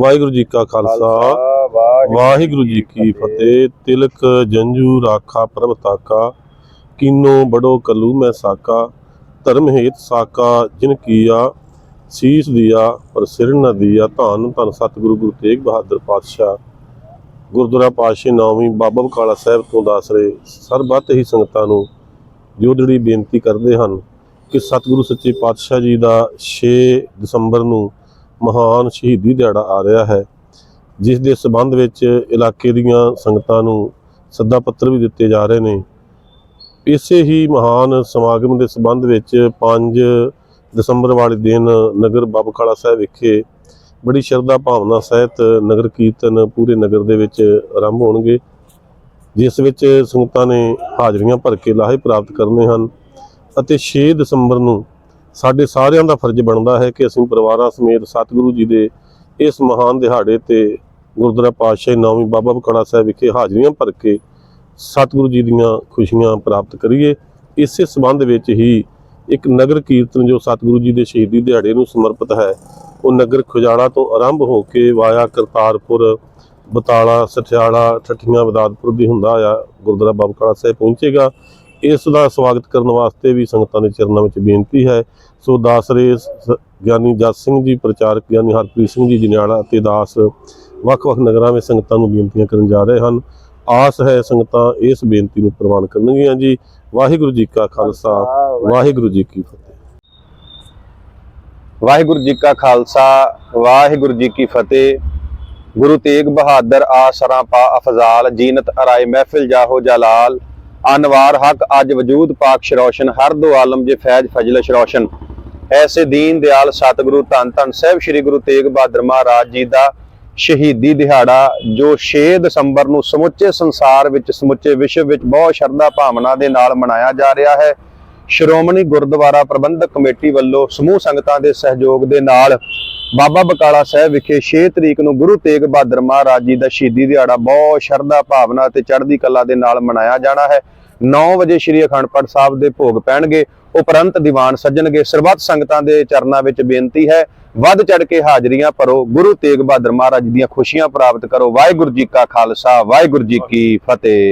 ਵਾਹਿਗੁਰੂ ਜੀ ਕਾ ਖਾਲਸਾ। ਵਾਹਿਗੁਰੂ ਜੀ ਕੀ ਫਤਿਹ। ਤਿਲਕ ਜੰਜੂ ਰਾਖਾ ਪ੍ਰਭ ਤਾਕਾ। ਕੀਨੋ ਬੜੋ ਕਲੂ ਮੈਂ ਸਾਕਾ। ਧਰਮ ਹੇਤ ਸਾਕਾ ਜਿਨ ਕੀਆ। ਸੀਸ ਦਿਆ ਪਰ ਸਿਰ ਨ ਦਿਆ। ਧੰਨ ਧੰਨ ਸਤਿਗੁਰੂ ਗੁਰੂ ਤੇਗ ਬਹਾਦਰ ਪਾਤਸ਼ਾਹ। ਗੁਰਦੁਆਰਾ ਪਾਤਸ਼ਾਹ ਨੌਵੀਂ ਬਾਬਾ ਬਕਾਲਾ ਸਾਹਿਬ ਤੋਂ ਦਾਸਰੇ ਸਰਬੱਤ ਹੀ ਸੰਗਤਾਂ ਨੂੰ ਜੋਦੜੀ ਬੇਨਤੀ ਕਰਦੇ ਹਨ ਕਿ ਸਤਿਗੁਰੂ ਸੱਚੇ ਪਾਤਸ਼ਾਹ ਜੀ ਦਾ 6 ਦਸੰਬਰ ਨੂੰ ਮਹਾਨ ਸ਼ਹੀਦੀ ਦਿਹਾੜਾ ਆ ਰਿਹਾ ਹੈ, ਜਿਸ ਦੇ ਸਬੰਧ ਵਿੱਚ ਇਲਾਕੇ ਦੀਆਂ ਸੰਗਤਾਂ ਨੂੰ ਸੱਦਾ ਪੱਤਰ ਵੀ ਦਿੱਤੇ ਜਾ ਰਹੇ ਨੇ। ਇਸੇ ਹੀ ਮਹਾਨ ਸਮਾਗਮ ਦੇ ਸਬੰਧ ਵਿੱਚ 5 ਦਸੰਬਰ ਵਾਲੇ ਦਿਨ ਨਗਰ ਬਾਬਖਾਲਾ ਸਾਹਿਬ ਵਿਖੇ ਬੜੀ ਸ਼ਰਧਾ ਭਾਵਨਾ ਸਹਿਤ ਨਗਰ ਕੀਰਤਨ ਪੂਰੇ ਨਗਰ ਦੇ ਵਿੱਚ ਆਰੰਭ ਹੋਣਗੇ, ਜਿਸ ਵਿੱਚ ਸੰਗਤਾਂ ਨੇ ਹਾਜ਼ਰੀਆਂ ਭਰ ਕੇ ਲਾਹੇ ਪ੍ਰਾਪਤ ਕਰਨੇ ਹਨ ਅਤੇ 6 ਦਸੰਬਰ ਨੂੰ ਸਾਡੇ ਸਾਰਿਆਂ ਦਾ ਫਰਜ਼ ਬਣਦਾ ਹੈ ਕਿ ਅਸੀਂ ਪਰਿਵਾਰਾਂ ਸਮੇਤ ਸਤਿਗੁਰੂ ਜੀ ਦੇ ਇਸ ਮਹਾਨ ਦਿਹਾੜੇ ਤੇ ਗੁਰਦੁਆਰਾ ਪਾਤਸ਼ਾਹ ਨੌਵੀਂ ਬਾਬਾ ਬਕਾਲਾ ਸਾਹਿਬ ਵਿਖੇ ਹਾਜ਼ਰੀਆਂ ਭਰ ਕੇ ਸਤਿਗੁਰੂ ਜੀ ਦੀਆਂ ਖੁਸ਼ੀਆਂ ਪ੍ਰਾਪਤ ਕਰੀਏ। ਇਸੇ ਸਬੰਧ ਵਿੱਚ ਹੀ ਇੱਕ ਨਗਰ ਕੀਰਤਨ ਜੋ ਸਤਿਗੁਰੂ ਜੀ ਦੇ ਸ਼ਹੀਦੀ ਦਿਹਾੜੇ ਨੂੰ ਸਮਰਪਿਤ ਹੈ, ਉਹ ਨਗਰ ਖੁਜਾਲਾ ਤੋਂ ਆਰੰਭ ਹੋ ਕੇ ਵਾਇਆ ਕਰਤਾਰਪੁਰ, ਬਤਾਲਾ, ਸਠਿਆਲਾ, ਠੱਠੀਆਂ ਵਿਦਾਦਪੁਰ ਦੀ ਹੁੰਦਾ ਆ ਗੁਰਦੁਆਰਾ ਬਾਬਾ ਬਕਾਲਾ ਸਾਹਿਬ ਪਹੁੰਚੇਗਾ। ਇਸ ਦਾ ਸਵਾਗਤ ਕਰਨ ਵਾਸਤੇ ਵੀ ਸੰਗਤਾਂ ਦੇ ਚਰਨਾਂ ਵਿੱਚ ਬੇਨਤੀ ਹੈ। ਸੋ ਦਾਸਰੇ ਸ- ਗਿਆਨੀ ਜਸ ਸਿੰਘ ਜੀ, ਪ੍ਰਚਾਰਕ ਗਿਆਨੀ ਹਰਪ੍ਰੀਤ ਸਿੰਘ ਜੀ, ਜਨਿਆਲਾ ਅਤੇ ਦਾਸ ਵੱਖ-ਵੱਖ ਨਗਰਾਂ ਵਿੱਚ ਸੰਗਤਾਂ ਨੂੰ ਬੇਨਤੀਆਂ ਕਰਨ ਜਾ ਰਹੇ ਹਨ। ਆਸ ਹੈ ਸੰਗਤਾਂ ਇਸ ਬੇਨਤੀ ਨੂੰ ਪ੍ਰਵਾਨ ਕਰਨਗੀਆਂ ਜੀ। ਵਾਹਿਗੁਰੂ ਜੀ ਕਾ ਖਾਲਸਾ, ਵਾਹਿਗੁਰੂ ਜੀ ਕੀ ਫਤਿਹ। ਵਾਹਿਗੁਰੂ ਜੀ ਕਾ ਖਾਲਸਾ, ਵਾਹਿਗੁਰੂ ਜੀ ਕੀ ਫਤਿਹ। ਗੁਰੂ ਤੇਗ ਬਹਾਦਰ ਆਸਰਾਂ ਪਾ ਅਫਜ਼ਾਲ, ਜੀਨਤ ਅਰਾਏ ਮਹਿਫਿਲ ਜਾਹੋ ਜਲਾਲ। ਅਨਵਾਰ ਹਕ ਅੱਜ ਵਜੂਦ ਪਾਕ ਸ਼ਰੋਸ਼ਨ, ਹਰ ਦੋ ਆਲਮ ਜੇ ਫੈਜ਼ ਫਜਲ ਸ਼ਰੋਸ਼ਨ ਐਸੇ ਦੀਨ ਦਿਆਲ ਸਤਿਗੁਰੂ ਧੰਨ ਧੰਨ ਸਾਹਿਬ ਸ੍ਰੀ ਗੁਰੂ ਤੇਗ ਬਹਾਦਰ ਮਹਾਰਾਜ ਜੀ ਦਾ ਸ਼ਹੀਦੀ ਦਿਹਾੜਾ, ਜੋ 6 ਦਸੰਬਰ ਨੂੰ ਸਮੁੱਚੇ ਸੰਸਾਰ ਵਿੱਚ, ਸਮੁੱਚੇ ਵਿਸ਼ਵ ਵਿੱਚ ਬਹੁਤ ਸ਼ਰਧਾ ਭਾਵਨਾ ਦੇ ਨਾਲ ਮਨਾਇਆ ਜਾ ਰਿਹਾ ਹੈ। ਸ਼੍ਰੋਮਣੀ ਗੁਰਦੁਆਰਾ ਪ੍ਰਬੰਧਕ ਕਮੇਟੀ ਵੱਲੋਂ ਸਮੂਹ ਸੰਗਤਾਂ ਦੇ ਸਹਿਯੋਗ ਦੇ ਨਾਲ ਬਾਬਾ ਬਕਾਲਾ ਸਾਹਿਬ ਵਿਖੇ 6 ਤਰੀਕ ਨੂੰ ਗੁਰੂ ਤੇਗ ਬਹਾਦਰ ਮਹਾਰਾਜ ਜੀ ਦਾ ਸ਼ਹੀਦੀ ਦਿਹਾੜਾ ਬਹੁਤ ਸ਼ਰਧਾ ਭਾਵਨਾ ਤੇ ਚੜ੍ਹਦੀ ਕਲਾ ਦੇ ਨਾਲ ਮਨਾਇਆ ਜਾਣਾ ਹੈ। 9 ਵਜੇ ਸ੍ਰੀ ਅਖੰਡ ਪਾਠ ਸਾਹਿਬ ਦੇ ਭੋਗ ਪੈਣਗੇ, ਉਪਰੰਤ ਦੀਵਾਨ ਸੱਜਣਗੇ। ਸਰਬੱਤ ਸੰਗਤਾਂ ਦੇ ਚਰਨਾਂ ਵਿੱਚ ਬੇਨਤੀ ਹੈ, ਵੱਧ ਚੜ ਕੇ ਹਾਜ਼ਰੀਆਂ ਭਰੋ, ਗੁਰੂ ਤੇਗ ਬਹਾਦਰ ਮਹਾਰਾਜ ਦੀਆਂ ਖੁਸ਼ੀਆਂ ਪ੍ਰਾਪਤ ਕਰੋ। ਵਾਹਿਗੁਰੂ ਜੀ ਕਾ ਖਾਲਸਾ, ਵਾਹਿਗੁਰੂ ਜੀ ਕੀ ਫਤਿਹ।